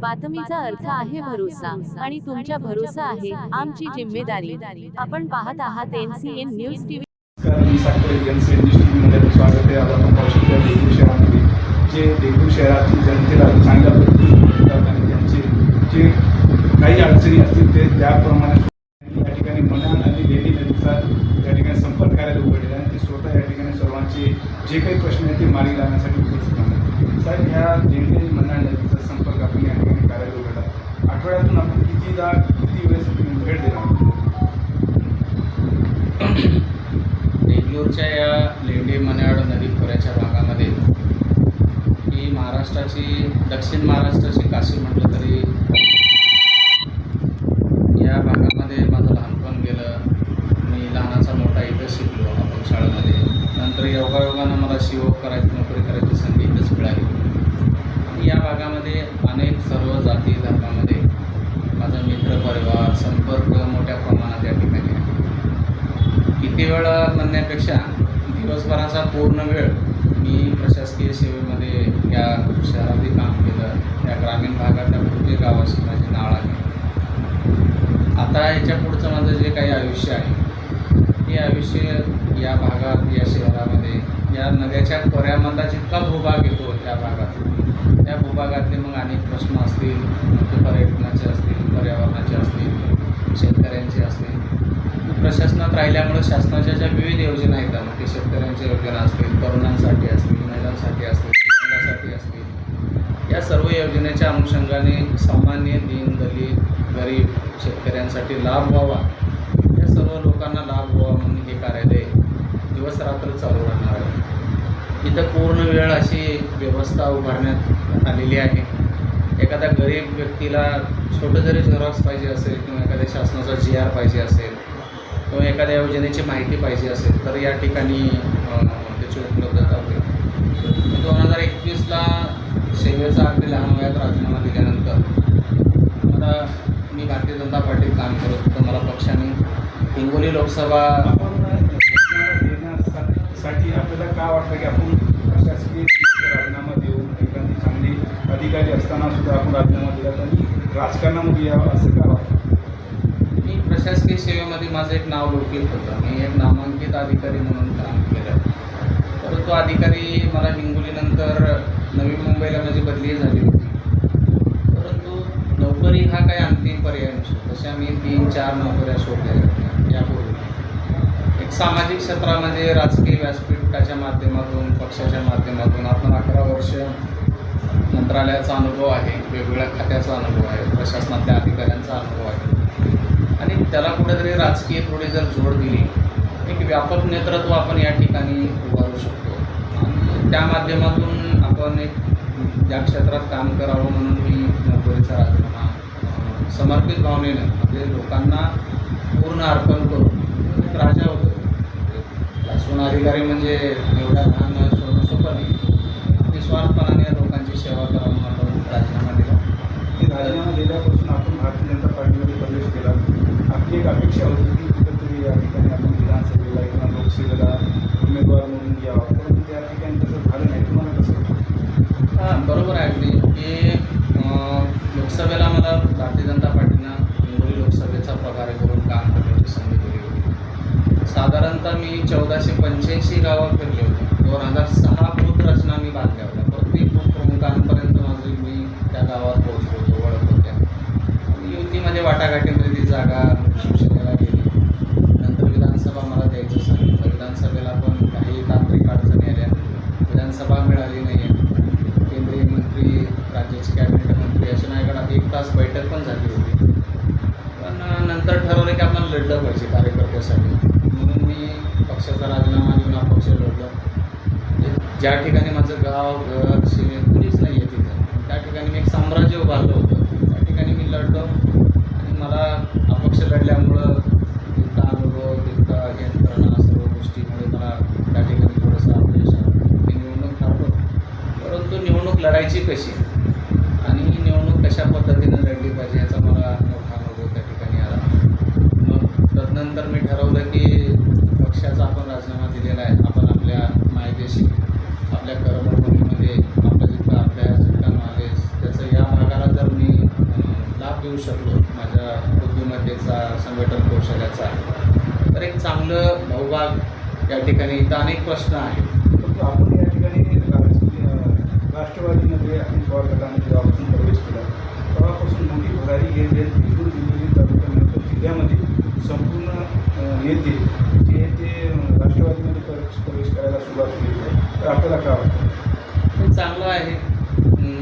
बातमीचा अर्थ आहे भरोसा आणि तुमच्या भरोसा आहे आमची जिम्मेदारी. आपण पाहत आहात एनसीएन न्यूज टीव्ही स्वागत आहे. आज आपण पाहू शकतो देगलूर शहरामध्ये जे देगलूर शहरातील जनतेला चांगल्या पद्धतीने आणि त्यांचे जे काही अडचणी असतील ते त्याप्रमाणे या ठिकाणी मनान आणि लेणी नदीचा या ठिकाणी संपर्क कार्यालय उघडलेला आहे. आणि ते स्वतः या ठिकाणी सर्वांचे जे काही प्रश्न आहेत ते मार्गी लावण्यासाठी उपस्थित आहेत. साहेब ह्या लेणी मनान नदीचा संपर्क आपण या ठिकाणी कार्यालय उघडला आठवड्यातून आपण कितीदा किती वेळेस भेट देणार? देगलूरच्या या लेंडे मनाड नदी खोऱ्याच्या भागामध्ये ही महाराष्ट्राची दक्षिण महाराष्ट्राची काशी म्हटलं तरी या भागामध्ये माझं लहानपण गेलं मी लहानाचा मोठा इथं शिकलो आपण शाळेमध्ये नंतर योगायोगानं मला शिवक करायची नोकरी करायची संधी इथंच मिळाली आणि या भागामध्ये अनेक सर्व जाती धर्मामध्ये माझा मित्र परिवार संपर्क मोठ्या प्रमाणात या ठिकाणी आहे. किती वेळ म्हणण्यापेक्षा दिवसभराचा पूर्ण वेळ मी प्रशासकीय सेवेमध्ये या शहरामध्ये काम केलं. या ग्रामीण भागातल्या प्रत्येक गावाशी माझी नाळ आहे. आता याच्या पुढचं माझं जे काही आयुष्य आहे हे आयुष्य या भागात या शहरामध्ये या नद्याच्या खोऱ्यामधला जितका भूभाग येतो त्या भागात त्या भूभागातले मग अनेक प्रश्न असतील मग ते पर्यटनाचे असतील पर्यावरणाचे असतील शेतकऱ्यांचे असतील प्रशासनात राहिल्यामुळे शासनाच्या ज्या विविध योजना आहेत मग ते शेतकऱ्यांच्या योजना असतील तरुणांसाठी असतील महिलांसाठी असतील शिक्षणासाठी असतील या सर्व योजनेच्या अनुषंगाने सामान्य दीन दलित गरीब शेतकऱ्यांसाठी लाभ व्हावा. या सर्व लोकांना लाभ व्हावा म्हणून हे कार्यालय दिवस रात्र चालू राहणार आहे. इथं पूर्ण वेळ अशी व्यवस्था उभारण्यात आलेली आहे. एखाद्या गरीब व्यक्तीला छोटं जरी झेरॉक्स पाहिजे असेल किंवा एखाद्या शासनाचा जी आर पाहिजे असेल किंवा एखाद्या योजनेची माहिती पाहिजे असेल तर या ठिकाणी त्याची उपलब्धता होते. दोन हजार एकवीसला सेवेचा अगदी लहान वयात राजीनामा दिल्यानंतर आता मी भारतीय जनता पार्टीत काम करत होतो मला पक्षाने. हिंगोली लोकसभा आपण देण्यासाठी आपल्याला काय वाटतं की आपण प्रशासकीय राजीनामा देऊन एखादी चांगली अधिकारी असताना सुद्धा आपण राजीनामा दिला? तर राजकारणामध्ये यावं असं प्रशासकीय सेवेमध्ये माझं एक नाव लौकिक होतं. मी एक नामांकित अधिकारी म्हणून काम केलं. परंतु अधिकारी मला हिंगोलीनंतर नवी मुंबईला माझी बदली झाली होती. परंतु नोकरी हा काही अंतिम पर्याय नसतो. तशा मी तीन चार नोकऱ्या शोधल्या यापूर्वी. एक सामाजिक क्षेत्रामध्ये राजकीय व्यासपीठाच्या माध्यमातून पक्षाच्या माध्यमातून आपण अकरा वर्ष मंत्रालयाचा अनुभव आहे. वेगवेगळ्या खात्याचा अनुभव आहे. प्रशासनातल्या अधिकाऱ्यांचा अनुभव आहे. आणि त्याला कुठेतरी राजकीय थोडी जर जोड दिली एक व्यापक नेतृत्व आपण या ठिकाणी उभारू शकतो. आणि त्या माध्यमातून आपण एक ज्या क्षेत्रात काम करावं म्हणून मी नोकरीचा राजीनामा समर्पित भावनेनं म्हणजे लोकांना पूर्ण अर्पण करून एक राजा होतो. शासन अधिकारी म्हणजे एवढा लहान सोडणं सोपं नाही. निस्वार्थपणाने या लोकांची सेवा करावं म्हणून राजीनामा दिला. राजीनामा दिल्यापासून आपण भारतीय जनता पार्टीमध्ये प्रवेश केला. आपली एक अपेक्षा होती की कुठेतरी या ठिकाणी आपण विधानसभेला किंवा लोकसेवेला उमेदवार म्हणून यावं. परंतु त्या ठिकाणी तसं झालं नाही. तुम्हाला कसं हां बरोबर आहे अगदी. की लोकसभेला मला भारतीय जनता पार्टीनं हिंगोली लोकसभेचा पगार करून काम करण्याची संधी दिली होती. साधारणतः मी चौदाशे पंच्याऐंशी गावं फिरले होते. दोन हजार सहा वाटाघाटीमध्ये ती जागा शिवसेनेला गेली नंतर विधानसभा मला द्यायचं सांगितलं विधानसभेला पण काही तांत्रिक अडचणी आल्या. विधानसभा मिळाली नाही आहे केंद्रीय मंत्री राज्याचे कॅबिनेट मंत्री अशा माझ्याकडे एक तास बैठक पण झाली होती. पण नंतर ठरवलं की आपल्याला लढलं पाहिजे कार्यकर्त्यासाठी. म्हणून मी पक्षाचा राजीनामा देऊन अपक्ष लढलो. म्हणजे ज्या ठिकाणी माझं गाव घर शिवे कुणीच नाही आहे तिथं त्या ठिकाणी मी एक साम्राज्य उभारलं होतं. त्या ठिकाणी मी लढलो. मला अपक्ष लढल्यामुळं तिथला अनुभव तिथला यंत्रणा सर्व गोष्टीमुळे मला त्या ठिकाणी थोडंसं अपयश मी निवडणूक हरलो परंतु निवडणूक लढायची कशी? आणि ही निवडणूक कशा पद्धतीनं लढली पाहिजे याचा मला मोठा अनुभव त्या ठिकाणी आला मग तदनंतर मी ठरवलं की पक्षाचा आपण राजीनामा दिलेला आहे आपण आपल्या मायदेशी आपल्या कर्मभूमीमध्ये आपला जितका अभ्यास जितका नॉलेज त्याचं या भागाला जर मी कौशल्याचा आहे तर एक चांगलं भाऊभाग या ठिकाणी इथं अनेक प्रश्न परंतु आपण या ठिकाणी राष्ट्रवादीमध्ये आणि पवार गटामध्ये जेव्हापासून प्रवेश केला तेव्हापासून मोठी भरारी हे तालुक्यानंतर जिल्ह्यामध्ये संपूर्ण नेते जे ते राष्ट्रवादीमध्ये प्रवेश प्रवेश करायला सुरुवात केली आहे. तर आपल्याला काय वाटतं? चांगलं आहे.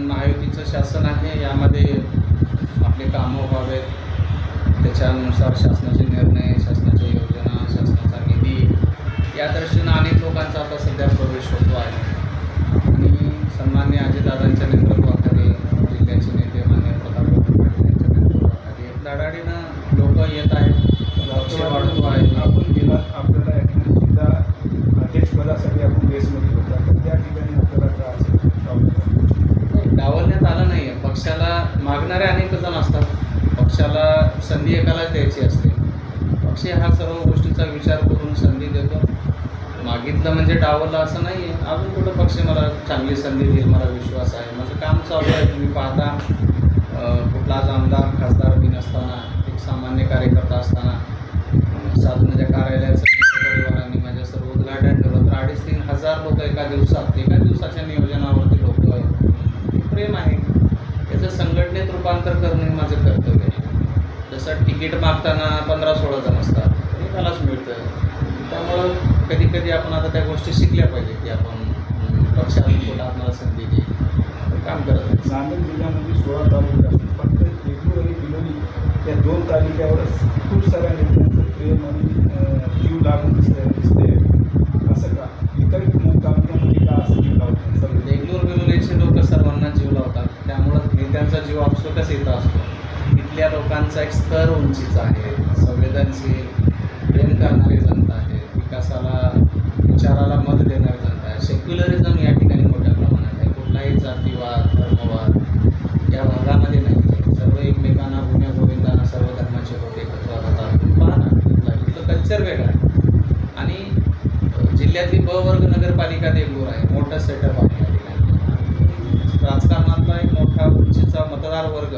महायुतीचं शासन आहे. यामध्ये आपले कामं व्हावेत. त्याच्यानुसार शासनाचे निर्णय शासनाच्या योजना शासनाचा निधी या दृष्टीनं अनेक लोकांचा आता सध्या प्रवेश होतो आहे. आणि सन्मान्य अजितदादांच्या नेतृत्वाखाली जिल्ह्याचे नेते मान्य प्रताप पाटील यांच्या नेतृत्वाखाली धडाडीनं लोक येत आहेत. पक्ष वाढतो आहे. आपण गेला आपल्याला जिल्हा अध्यक्षपदासाठी आपण रेसमध्ये होता. तर त्या ठिकाणी आपल्याला वाटतं? डावलण्यात आलं नाही आहे पक्षाला मागणारे अनेक जण असतात. पक्षाला संधी एकालाच द्यायची असते. पक्ष हा सर्व गोष्टीचा विचार करून संधी देतो. मागितलं म्हणजे डावलं असं नाही आहे अजून कुठं पक्ष मला चांगली संधी देईल मला विश्वास आहे. माझं काम चालू आहे. तुम्ही पाहता कुठलाच आमदार खासदार बी नसताना एक सामान्य कार्यकर्ता असताना अं, साधनाच्या कार्यालयाचं परिवारांनी माझ्या सर्व उद्घाटन ठेवलं तर अडीच तीन हजार लोक एका दिवसात एका दिवसाच्या नियोजनावरती लोक प्रेम आहे. त्याचं संघटनेत रूपांतर करणं हे माझं कर्तव्य आहे. जसं तिकीट मागताना पंधरा सोळा जण असतात हे मलाच मिळतं. त्यामुळं कधी कधी आपण आता त्या गोष्टी शिकल्या पाहिजे की आपण पक्षाला कुठं आपल्याला संधी तर काम करत आहे नांदेड जिल्ह्यामध्ये सोळा तालुके असून फक्त देगलूर आणि बिलोली या दोन तालुक्यावरच खूप साऱ्या नेत्यांचं प्रेम आणि जीव लागून दिसतंय दिसते असं का? इतर तालुक्यामध्ये का असं जीव लावत नाही? सर्व देगलूर बिलोलीचे लोक सर्वांना जीव लावतात. त्यामुळं नेत्यांचा जीव आपसुकच येत असतो. तिथल्या लोकांचा एक स्तर उंचीचा आहे. संवेदनशील प्रेम करणारी विचाराला मत देणारी जनता आहे. सेक्युलरिझम या ठिकाणी मोठ्या प्रमाणात आहे. कुठलाही जातीवाद धर्मवाद या भागामध्ये नाही. सर्व एकमेकांना गुन्ह्या गोविंदांना सर्व धर्माचे लोक एकत्र राहतात. पहा ना कल्चर वेगळं आहे. आणि जिल्ह्यातली ब वर्ग नगरपालिका देगलूर आहे. मोठं सेटअप आहे या ठिकाणी. राजकारणातला एक मोठा उंचीचा मतदार वर्ग.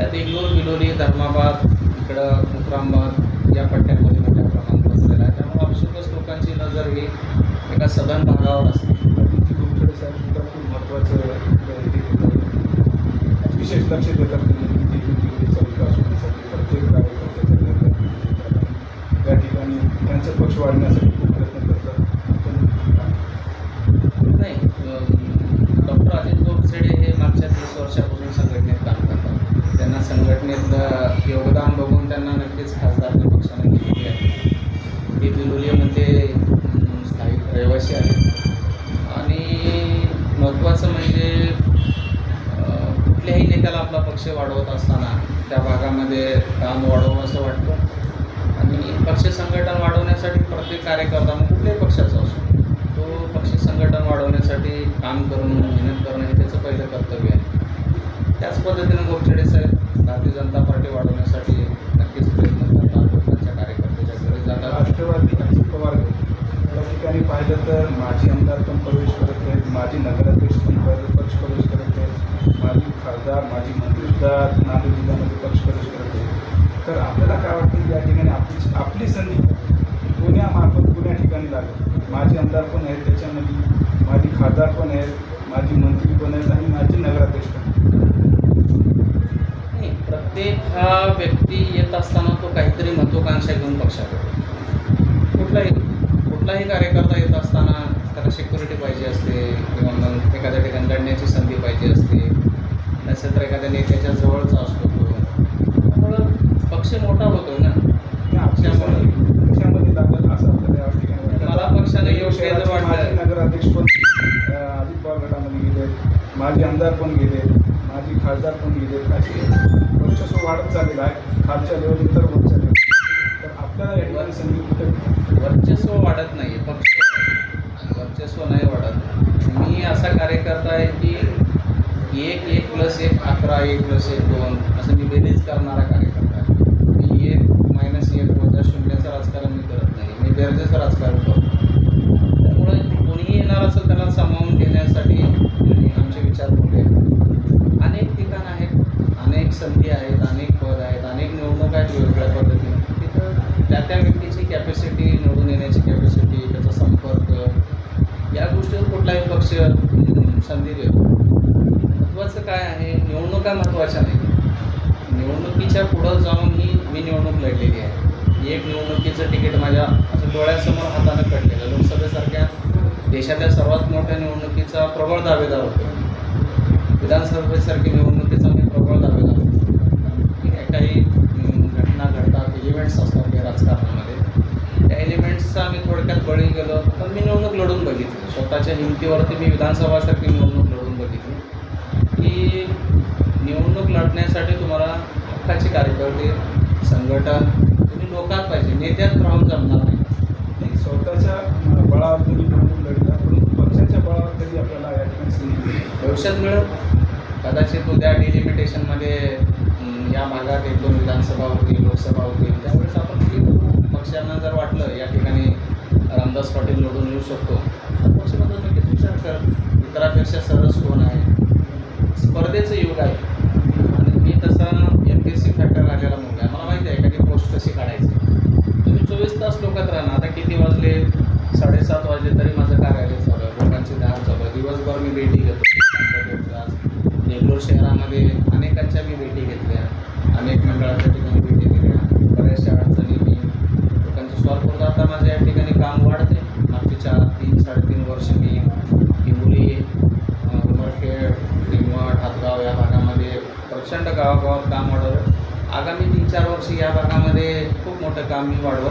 या देगलूर बिलोली धर्माबाद इकडं मुक्रामबाद या पट्ट्यांमध्ये मोठ्या प्रमाणात बसलेला आहे. जर हे एका सदन भागावर असते अदिती गुरखेडे साहेब सुद्धा खूप महत्त्वाचं विशेष लक्ष देतात त्यांनी देगलूर विकास होण्यासाठी प्रत्येक कार्यकर्त्याच्या घरात त्या ठिकाणी त्यांचा पक्ष वाढण्यासाठी खूप प्रयत्न करतात. पक्ष वाढवत असताना त्या भागामध्ये काम वाढवावं असं वाटतं. आणि पक्ष संघटन वाढवण्यासाठी प्रत्येक कार्यकर्ता मग कुठल्याही पक्षाचा असो तो पक्ष संघटन वाढवण्यासाठी काम करून मेहनत करणं हे त्याचं पहिलं कर्तव्य आहे. त्याच पद्धतीनं गोपछडे साहेब भारतीय जनता पार्टी वाढवण्यासाठी नक्कीच प्रयत्न करतात. लोकांच्या कार्यकर्त्याच्या घरी जातात. राष्ट्रवादी अजित पवार या ठिकाणी पाहिलं तर माजी आमदार पण प्रवेश करत आहेत माजी नगराध्यक्ष पण पक्ष प्रवेश करत आहेत माजी खासदार माजी मंत्रीसुद्धा नांदेड जिल्ह्यामध्ये पक्ष प्रवेश करत तर आपल्याला काय वाटतं की या ठिकाणी आपली आपली संधी पुण्यामार्फत पुण्या ठिकाणी लागेल? माजी आमदार पण आहेत त्याच्यामध्ये माजी खासदार पण आहेत माजी मंत्री पण आहेत आणि माजी नगराध्यक्ष पण नाही प्रत्येक हा व्यक्ती येत असताना तो काहीतरी महत्त्वाकांक्षा घेऊन पक्षात येतो. कुठलाही कुठलाही कार्यकर्ता येत असताना त्याला सिक्युरिटी पाहिजे असते. एखाद्या ठिकाणी लढण्याची संधी पाहिजे असते. नसेल तर एखाद्या नेत्याच्या जवळचा असतो तो. त्यामुळं पक्ष मोठा होतो ना. संधी पक्षामध्ये लागेल असं. मला पक्षाने योग्य वाटलं. नगराध्यक्ष पण अजित पवार गटामध्ये गेले. माजी आमदार पण गेले. माजी खासदार पण गेले. असे वर्चस्व वाढत चाललेलं आहे. खालच्या लेवल तर वर चालले तर आपल्याला संधी कुठे वर्चस्व वाढत नाही पक्ष. वर्चस्व नाही कार्यकर्ता आहे की एक एक प्लस एक अकरा एक प्लस एक दोन असं मी बेरीज करणारा कार्यकर्ता आहे. मी एक मायनस एक वजा शून्याचं राजकारण मी करत नाही. मी गरजेचं राजकारण करतो. त्यामुळे कोणीही येणार असेल त्याला सामावून घेण्यासाठी आमचे विचार पुढे अनेक ठिकाणं आहेत अनेक संधी आहेत अनेक पद आहेत अनेक निवडणूक आहेत वेगवेगळ्या पद्धतीने. तिथं त्या त्या व्यक्तीची कॅपॅसिटी निवडून येण्याची कॅपॅसिटी त्याचा संपर्क या गोष्टीवर कुठलाही पक्ष संधी देतो. महत्त्वाचं काय आहे? निवडणुका महत्त्वाच्या नाही. निवडणुकीच्या पुढं जाऊन ही मी निवडणूक लढलेली आहे. एक निवडणुकीचं तिकीट माझ्या असं डोळ्यासमोर हातानं कटलेलं लोकसभेसारख्या देशातल्या सर्वात मोठ्या निवडणुकीचा प्रबळ दावेदार होतो. विधानसभेसारखी निवडणुकीचा मी प्रबळ दावेदार होतो. ठीक आहे काही अं, घटना घडतात इव्हेंट्स असतात या राजकारणामध्ये त्या एलिमेंट्सचा मी थोडक्यात बळी गेलो पण मी निवडणूक लढून बघितली. स्वतःच्या हिमतीवरती मी विधानसभासारखी निवडणूक लढून बघितली. की निवडणूक लढण्यासाठी तुम्हाला हक्काचे कार्यकर्ते संघटन तुम्ही लोकात पाहिजे नेत्यात राहून जमणार नाही. स्वतःच्या बळावर तुम्ही निवडणूक लढता परंतु पक्षाच्या बळावर कधी आपल्याला या ठिकाणी. भविष्यात मिळेल. कदाचित उद्या डिलिमिटेशनमध्ये या भागात एक दोन विधानसभा होतील लोकसभा होतील त्यावेळेस आपण पक्षांना जर वाटलं या ठिकाणी रामदास पाटील निवडून येऊ शकतो तर पक्ष नक्कीच विचार कर इतरापेक्षा सरस कोण आहे? स्पर्धेचं युग आहे. आणि मी तसा M P S C factor आलेला मुलगा आहे. मला माहिती आहे एखादी पोस्ट कशी काढायची? तुम्ही चोवीस तास लोकात राहणार आता किती वाजले? साडेसात वाजले तरी माझं कार्यालय चालू आहे. लोकांची दहा चालू आहे. दिवसभर मी भेटी घेतो. आज शहरामध्ये अनेकांच्या मी भेटी घेतल्या. अनेक मंडळाच्या ठिकाणी भेटी दिल्या बऱ्याचशा अडचणी मी लोकांची सॉल्व करतो आता माझं या ठिकाणी काम वाढते. मागची चार तीन साडेतीन वर्ष मी हिंगोली अं, उमरखेड किंमठ हातगाव या भागामध्ये प्रचंड गावागावात काम वाढवलं. आगामी तीन चार वर्ष या भागामध्ये खूप मोठं काम मी वाढवत